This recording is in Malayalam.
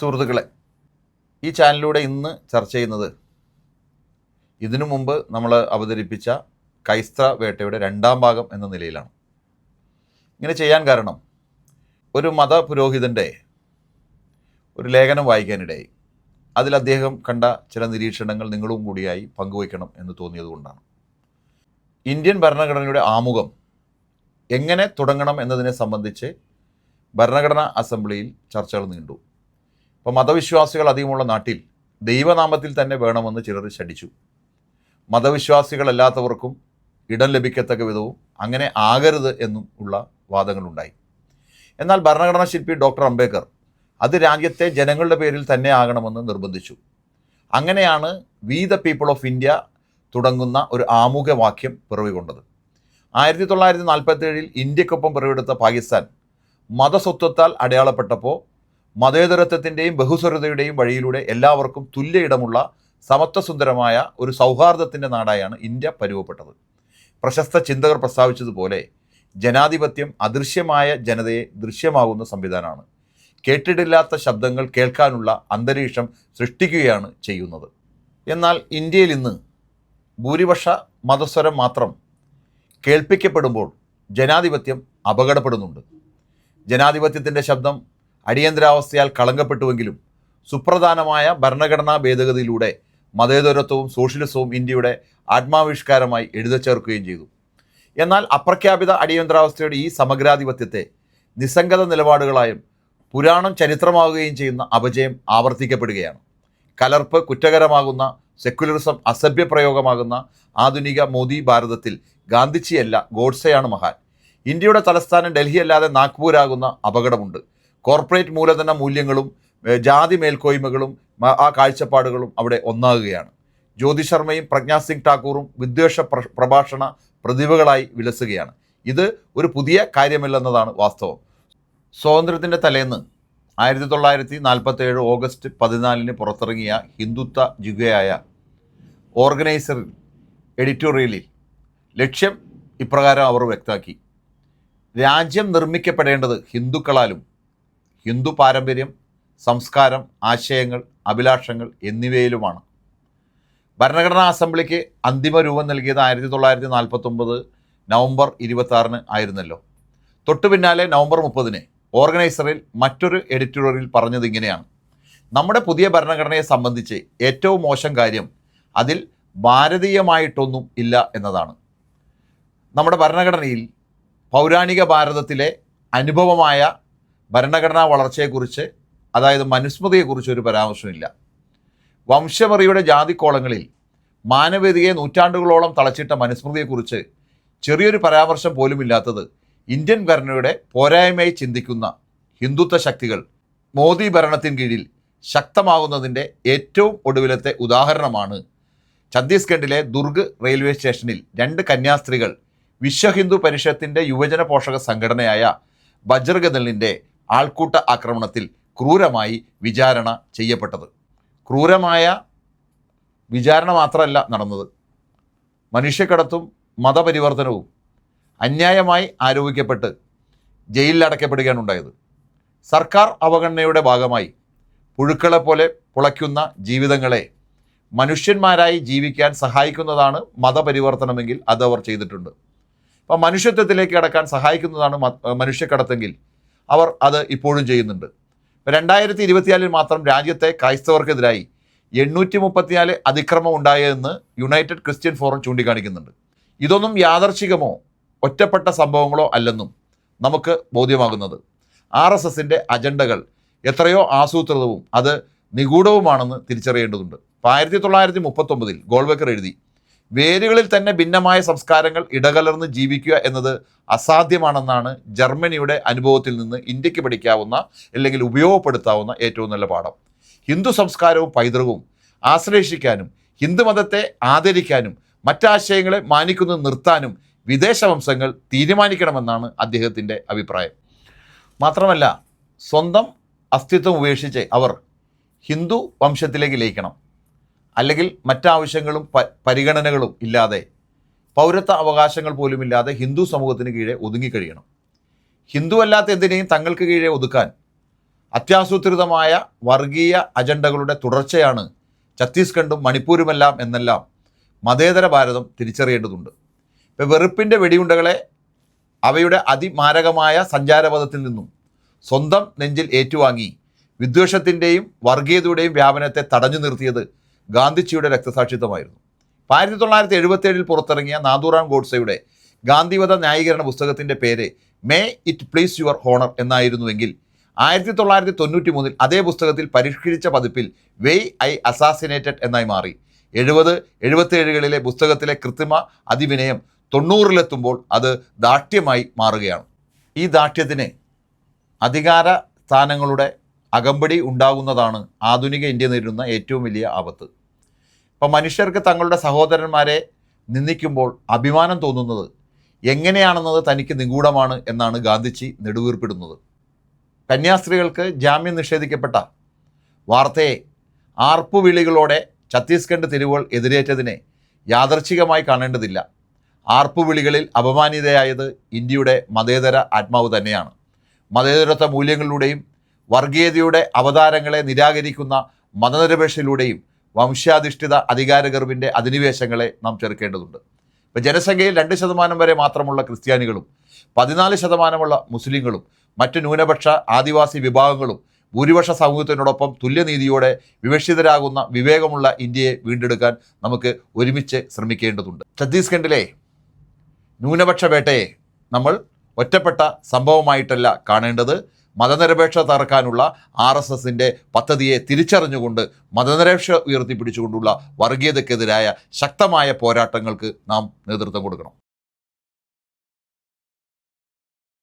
സുഹൃത്തുക്കളെ ഈ ചാനലിലൂടെ ഇന്ന് ചർച്ച ചെയ്യുന്നത് ഇതിനു മുമ്പ് നമ്മൾ അവതരിപ്പിച്ച കൈസ്ത്ര വേട്ടയുടെ രണ്ടാം ഭാഗം എന്ന നിലയിലാണ്. ഇങ്ങനെ ചെയ്യാൻ കാരണം ഒരു മത പുരോഹിതന്റെ ഒരു ലേഖനം വായിക്കാനിടയായി. അതിൽ അദ്ദേഹം കണ്ട ചില നിരീക്ഷണങ്ങൾ നിങ്ങളും കൂടിയായി പങ്കുവയ്ക്കണം എന്ന് തോന്നിയതുകൊണ്ടാണ് ഇന്ത്യൻ ഭരണഘടനയുടെ ആമുഖം എങ്ങനെ തുടങ്ങണം എന്നതിനെ സംബന്ധിച്ച് ഭരണഘടനാ അസംബ്ലിയിൽ ചർച്ചകൾ നീണ്ടു. അപ്പോൾ മതവിശ്വാസികൾ അധികമുള്ള നാട്ടിൽ ദൈവനാമത്തിൽ തന്നെ വേണമെന്ന് ചിലർ ശഠിച്ചു. മതവിശ്വാസികളല്ലാത്തവർക്കും ഇടം ലഭിക്കത്തക്ക വിധവും അങ്ങനെ ആകരുത് എന്നും ഉള്ള വാദങ്ങളുണ്ടായി. എന്നാൽ ഭരണഘടനാ ശില്പി ഡോക്ടർ അംബേദ്കർ അത് രാജ്യത്തെ ജനങ്ങളുടെ പേരിൽ തന്നെ ആകണമെന്ന് നിർബന്ധിച്ചു. അങ്ങനെയാണ് we the people of India തുടങ്ങുന്ന ഒരു ആമുഖവാക്യം പിറവികൊണ്ടത്. ആയിരത്തി തൊള്ളായിരത്തി നാൽപ്പത്തി ഏഴിൽ ഇന്ത്യക്കൊപ്പം പിറവെടുത്ത പാകിസ്ഥാൻ മതസ്വത്വത്താൽ അടയാളപ്പെട്ടപ്പോൾ മതേതരത്വത്തിന്റെയും ബഹുസ്വരതയുടെയും വഴിയിലൂടെ എല്ലാവർക്കും തുല്യ ഇടമുള്ള സമത്വസുന്ദരമായ ഒരു സൗഹാർദ്ദത്തിന്റെ നാടായാണ് ഇന്ത്യ പരുവപ്പെട്ടത്. പ്രശസ്ത ചിന്തകർ പ്രസ്താവിച്ചതുപോലെ ജനാധിപത്യം അദൃശ്യമായ ജനതയെ ദൃശ്യമാകുന്ന സംവിധാനമാണ്. കേട്ടിട്ടില്ലാത്ത ശബ്ദങ്ങൾ കേൾക്കാനുള്ള അന്തരീക്ഷം സൃഷ്ടിക്കുകയാണ് ചെയ്യുന്നത്. എന്നാൽ ഇന്ത്യയിൽ ഇന്ന് ഭൂരിപക്ഷ മതസ്വരം മാത്രം കേൾപ്പിക്കപ്പെടുമ്പോൾ ജനാധിപത്യം അപകടപ്പെടുന്നുണ്ട്. ജനാധിപത്യത്തിന്റെ ശബ്ദം അടിയന്തരാവസ്ഥയാൽ കളങ്കപ്പെട്ടുവെങ്കിലും സുപ്രധാനമായ ഭരണഘടനാ ഭേദഗതിയിലൂടെ മതേതരത്വവും സോഷ്യലിസവും ഇന്ത്യയുടെ ആത്മാവിഷ്കാരമായി എഴുതച്ചേർക്കുകയും ചെയ്തു. എന്നാൽ അപ്രഖ്യാപിത അടിയന്തരാവസ്ഥയുടെ ഈ സമഗ്രാധിപത്യത്തെ നിസ്സംഗത നിലപാടുകളായും പുരാണം ചരിത്രമാവുകയും ചെയ്യുന്ന അപജയം ആവർത്തിക്കപ്പെടുകയാണ്. കലർപ്പ് കുറ്റകരമാകുന്ന സെക്യുലറിസം അസഭ്യപ്രയോഗമാകുന്ന ആധുനിക മോദി ഭാരതത്തിൽ ഗാന്ധിജിയല്ല ഗോഡ്സെയാണ് മഹാൻ. ഇന്ത്യയുടെ തലസ്ഥാനം ഡൽഹി അല്ലാതെ നാഗ്പൂരാകുന്ന അപകടമുണ്ട്. കോർപ്പറേറ്റ് മൂലധന മൂല്യങ്ങളും ജാതി മേൽക്കോയ്മകളും ആ കാഴ്ചപ്പാടുകളും അവിടെ ഒന്നാകുകയാണ്. ജ്യോതി ശർമ്മയും പ്രജ്ഞാ സിംഗ് ഠാക്കൂറും വിദ്വേഷ പ്രഭാഷണ പ്രതിഭകളായി വിലസുകയാണ്. ഇത് ഒരു പുതിയ കാര്യമല്ലെന്നതാണ് വാസ്തവം. സ്വാതന്ത്ര്യത്തിന്റെ തലേന്ന് ആയിരത്തി തൊള്ളായിരത്തി നാൽപ്പത്തി ഏഴ് ഓഗസ്റ്റ് പതിനാലിന് പുറത്തിറങ്ങിയ ഹിന്ദുത്വ ജിഗയായ ഓർഗനൈസർ എഡിറ്റോറിയലിൽ ലക്ഷ്യം ഇപ്രകാരം അവർ വ്യക്തമാക്കി. രാജ്യം നിർമ്മിക്കപ്പെടേണ്ടത് ഹിന്ദുക്കളാലും ഹിന്ദു പാരമ്പര്യം സംസ്കാരം ആശയങ്ങൾ അഭിലാഷങ്ങൾ എന്നിവയിലുമാണ്. ഭരണഘടനാ അസംബ്ലിക്ക് അന്തിമ രൂപം നൽകിയത് ആയിരത്തി തൊള്ളായിരത്തി നാൽപ്പത്തൊമ്പത് നവംബർ ഇരുപത്തി ആയിരുന്നല്ലോ. തൊട്ടു പിന്നാലെ നവംബർ മുപ്പതിന് ഓർഗനൈസറിൽ മറ്റൊരു എഡിറ്റോറിയൽ പറഞ്ഞത് ഇങ്ങനെയാണ്. നമ്മുടെ പുതിയ ഭരണഘടനയെ സംബന്ധിച്ച് ഏറ്റവും മോശം കാര്യം അതിൽ ഭാരതീയമായിട്ടൊന്നും ഇല്ല എന്നതാണ്. നമ്മുടെ ഭരണഘടനയിൽ പൗരാണിക ഭാരതത്തിലെ അനുഭവമായ ഭരണഘടനാ വളർച്ചയെക്കുറിച്ച് അതായത് മനുസ്മൃതിയെക്കുറിച്ച് ഒരു പരാമർശമില്ല വംശമറിയുടെ ജാതിക്കോളങ്ങളിൽ മാനവേദിയെ നൂറ്റാണ്ടുകളോളം തളച്ചിട്ട മനുസ്മൃതിയെക്കുറിച്ച് ചെറിയൊരു പരാമർശം പോലുമില്ലാത്തത് ഇന്ത്യൻ ഭരണയുടെ പോരായ്മയായി ചിന്തിക്കുന്ന ഹിന്ദുത്വ ശക്തികൾ മോദി ഭരണത്തിന് കീഴിൽ ശക്തമാകുന്നതിന്റെ ഏറ്റവും ഒടുവിലത്തെ ഉദാഹരണമാണ് ഛത്തീസ്ഗഡിലെ ദുർഗ് റെയിൽവേ സ്റ്റേഷനിൽ രണ്ട് കന്യാസ്ത്രീകൾ വിശ്വ ഹിന്ദു പരിഷത്തിന്റെ യുവജന പോഷക സംഘടനയായ ബജ്രഗദളിന്റെ ആൾക്കൂട്ട ആക്രമണത്തിൽ ക്രൂരമായി വിചാരണ ചെയ്യപ്പെട്ടത്. ക്രൂരമായ വിചാരണ മാത്രമല്ല നടന്നത്. മനുഷ്യക്കടത്തും മതപരിവർത്തനവും അന്യായമായി ആരോപിക്കപ്പെട്ട് ജയിലിൽ അടയ്ക്കപ്പെടുകയാണ് ഉണ്ടായത്. സർക്കാർ അവഗണനയുടെ ഭാഗമായി പുഴുക്കളെ പോലെ പുളയ്ക്കുന്ന ജീവിതങ്ങളെ മനുഷ്യന്മാരായി ജീവിക്കാൻ സഹായിക്കുന്നതാണ് മതപരിവർത്തനമെങ്കിൽ അത് അവർ ചെയ്തിട്ടുണ്ട്. അപ്പം മനുഷ്യത്വത്തിലേക്ക് കടക്കാൻ സഹായിക്കുന്നതാണ് മനുഷ്യക്കടത്തെങ്കിൽ അവർ അത് ഇപ്പോഴും ചെയ്യുന്നുണ്ട്. രണ്ടായിരത്തി ഇരുപത്തിനാലിൽ മാത്രം രാജ്യത്തെ ക്രൈസ്തവർക്കെതിരായി എണ്ണൂറ്റി മുപ്പത്തിനാല് അതിക്രമം ഉണ്ടായതെന്ന് യുണൈറ്റഡ് ക്രിസ്ത്യൻ ഫോറം ചൂണ്ടിക്കാണിക്കുന്നുണ്ട്. ഇതൊന്നും യാദർശികമോ ഒറ്റപ്പെട്ട സംഭവങ്ങളോ അല്ലെന്നും നമുക്ക് ബോധ്യമാകുന്നത്. ആർ എസ് എസിന്റെ അജണ്ടകൾ എത്രയോ ആസൂത്രിതവും അത് നിഗൂഢവുമാണെന്ന് തിരിച്ചറിയേണ്ടതുണ്ട്. അപ്പോൾ ആയിരത്തി തൊള്ളായിരത്തി മുപ്പത്തൊമ്പതിൽ ഗോൾവെക്കർ എഴുതി വേരുകളിൽ തന്നെ ഭിന്നമായ സംസ്കാരങ്ങൾ ഇടകലർന്ന് ജീവിക്കുക എന്നത് അസാധ്യമാണെന്നാണ് ജർമ്മനിയുടെ അനുഭവത്തിൽ നിന്ന് ഇന്ത്യയ്ക്ക് പഠിക്കാവുന്ന അല്ലെങ്കിൽ ഉപയോഗപ്പെടുത്താവുന്ന ഏറ്റവും നല്ല പാഠം. ഹിന്ദു സംസ്കാരവും പൈതൃകവും ആശ്ലേഷിക്കാനും ഹിന്ദുമതത്തെ ആദരിക്കാനും മറ്റാശയങ്ങളെ മാനിക്കുന്നത് നിർത്താനും വിദേശ വംശങ്ങൾ തീരുമാനിക്കണമെന്നാണ് അദ്ദേഹത്തിന്റെ അഭിപ്രായം. മാത്രമല്ല സ്വന്തം അസ്തിത്വം ഉപേക്ഷിച്ച് അവർ ഹിന്ദു വംശത്തിലേക്ക് ലയിക്കണം. അല്ലെങ്കിൽ മറ്റാവശ്യങ്ങളും പരിഗണനകളും ഇല്ലാതെ പൗരത്വ അവകാശങ്ങൾ പോലും ഇല്ലാതെ ഹിന്ദു സമൂഹത്തിന് കീഴെ ഒതുങ്ങിക്കഴിയണം. ഹിന്ദു അല്ലാത്ത എന്തിനേയും തങ്ങൾക്ക് കീഴെ ഒതുക്കാൻ അത്യാസൂത്രിതമായ വർഗീയ അജണ്ടകളുടെ തുടർച്ചയാണ് ഛത്തീസ്ഗഡും മണിപ്പൂരുമെല്ലാം എന്നെല്ലാം മതേതര ഭാരതം തിരിച്ചറിയേണ്ടതുണ്ട്. ഇപ്പോൾ വെറുപ്പിന്റെ വെടിയുണ്ടകളെ അവയുടെ അതിമാരകമായ സഞ്ചാരപഥത്തിൽ നിന്നും സ്വന്തം നെഞ്ചിൽ ഏറ്റുവാങ്ങി വിദ്വേഷത്തിന്റെയും വർഗീയതയുടെയും വ്യാപനത്തെ തടഞ്ഞു നിർത്തിയത് ഗാന്ധിജിയുടെ രക്തസാക്ഷിത്വമായിരുന്നു. ആയിരത്തി തൊള്ളായിരത്തി എഴുപത്തേഴിൽ പുറത്തിറങ്ങിയ നാദുറാം ഗോഡ്സയുടെ ഗാന്ധിവധ ന്യായീകരണ പുസ്തകത്തിന്റെ പേര് may it please your honour എന്നായിരുന്നുവെങ്കിൽ ആയിരത്തി തൊള്ളായിരത്തി തൊണ്ണൂറ്റി മൂന്നിൽ അതേ പുസ്തകത്തിൽ പരിഷ്കരിച്ച പതിപ്പിൽ വെയ് ഐ അസാസിനേറ്റഡ് എന്നായി മാറി. എഴുപത് എഴുപത്തേഴുകളിലെ പുസ്തകത്തിലെ കൃത്രിമ അതിവിനയം തൊണ്ണൂറിലെത്തുമ്പോൾ അത് ദാഠ്യമായി മാറുകയാണ്. ഈ ദാഠ്യത്തിന് അധികാര സ്ഥാനങ്ങളുടെ അകമ്പടി ഉണ്ടാകുന്നതാണ് ആധുനിക ഇന്ത്യ നേരിടുന്ന ഏറ്റവും വലിയ ആപത്ത്. ഇപ്പം മനുഷ്യർക്ക് തങ്ങളുടെ സഹോദരന്മാരെ നിന്ദിക്കുമ്പോൾ അഭിമാനം തോന്നുന്നത് എങ്ങനെയാണെന്നത് തനിക്ക് നിഗൂഢമാണ് എന്നാണ് ഗാന്ധിജി നെടുവീർപ്പിടുന്നത്. കന്യാസ്ത്രീകൾക്ക് ജാമ്യം നിഷേധിക്കപ്പെട്ട വാർത്തയെ ആർപ്പുവിളികളോടെ ഛത്തീസ്ഗഡ് തെരുവുകൾ എതിരേറ്റതിനെ യാദർച്ഛികമായി കാണേണ്ടതില്ല. ആർപ്പുവിളികളിൽ അപമാനിതയായത് ഇന്ത്യയുടെ മതേതര ആത്മാവ് തന്നെയാണ്. മതേതരത്വ മൂല്യങ്ങളിലൂടെയും വർഗീയതയുടെ അവതാരങ്ങളെ നിരാകരിക്കുന്ന മതനിരപേക്ഷയിലൂടെയും വംശാധിഷ്ഠിത അധികാരഗർവിന്റെ അധിനിവേശങ്ങളെ നാം ചെറുക്കേണ്ടതുണ്ട്. ഇപ്പോൾ ജനസംഖ്യയിൽ രണ്ട് ശതമാനം വരെ മാത്രമുള്ള ക്രിസ്ത്യാനികളും പതിനാല് ശതമാനമുള്ള മുസ്ലിങ്ങളും മറ്റ് ന്യൂനപക്ഷ ആദിവാസി വിഭാഗങ്ങളും ഭൂരിപക്ഷ സമൂഹത്തിനോടൊപ്പം തുല്യനീതിയോടെ വിവക്ഷിതരാകുന്ന വിവേകമുള്ള ഇന്ത്യയെ വീണ്ടെടുക്കാൻ നമുക്ക് ഒരുമിച്ച് ശ്രമിക്കേണ്ടതുണ്ട്. ഛത്തീസ്ഗഡിലെ ന്യൂനപക്ഷ വേട്ടയെ നമ്മൾ ഒറ്റപ്പെട്ട സംഭവമായിട്ടല്ല കാണേണ്ടത്. മതനിരപേക്ഷ തകർക്കാനുള്ള ആർ എസ് എസിന്റെ പദ്ധതിയെ തിരിച്ചറിഞ്ഞുകൊണ്ട് മതനിരപേക്ഷ ഉയർത്തിപ്പിടിച്ചുകൊണ്ടുള്ള വർഗീയതയ്ക്കെതിരായ ശക്തമായ പോരാട്ടങ്ങൾക്ക് നാം നേതൃത്വം കൊടുക്കണം.